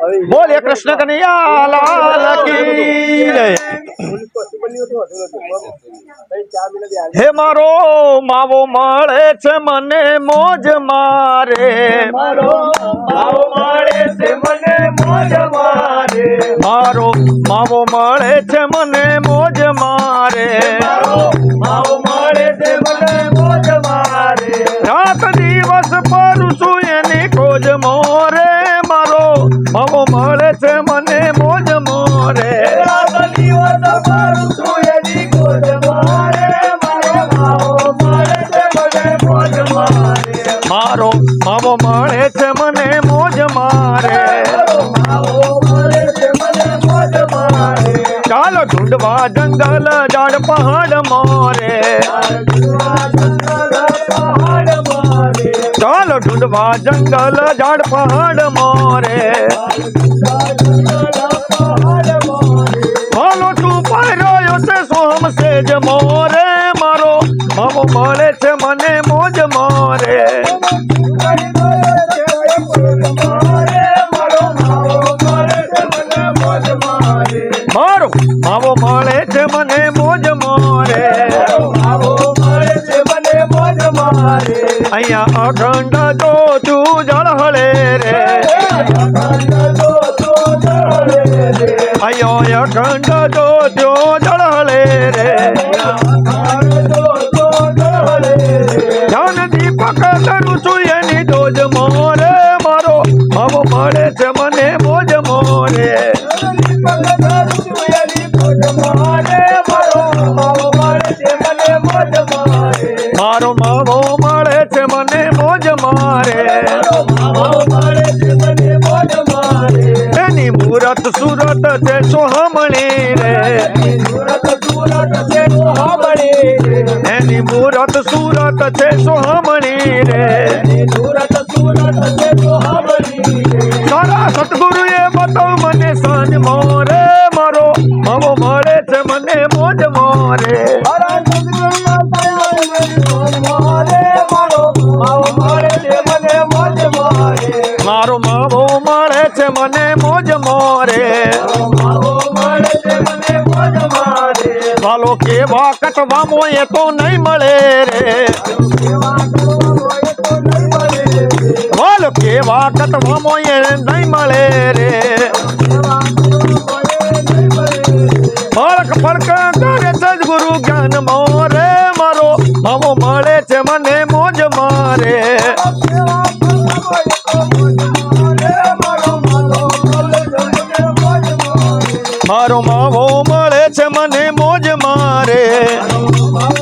બોલે કૃષ્ણ કનૈયા લાલ કી હે મારો માવો મળે છે મને મોજ મારે. મારો માવો મળે છે મને મોજ મારે. મારો માવો મળે છે મને મોજ મારે. મારો માવો મળે છે મને માવો મળે છે મને મોજ મારે. મારો. માવો મળે છે મને મોજ મારે. ચાલો ઢૂંઢવા જંગલ જાડ પહાડ મોરે. ચાલો જંગલ ઝાડ પહાડ મોરે. છું પાર્યો છે, સોમ સેજ મોરે. મારો માવો મળે છે, મને મોજ મોરે. મારો માવો મળે છે, મને અહીંયા અખંડ તો તું જળહળે રે. અહીંયા અખંડ તું માવો મળે છે મને મોજ મારે. એની મુરત સુરત છે સોહમણી રે. એની મુરત સુરત છે સોહમણી રે. સારા સતગુરુએ બતાવ મને સાંજ મોરે મારો. મારો માવો મળે છે, મને મોજ મોરે. વાલો કેવા કટવામો એ તો નહીં મળે રે. વાલો કેવા કટવામો એ નહીં મળે રે. ફરક ફરક કરે સદગુરુ જ્ઞાન મોરે મારો. માવો મળે છે મને મોજ મારે. મારો માવો મળે છે મને મોજ મારે.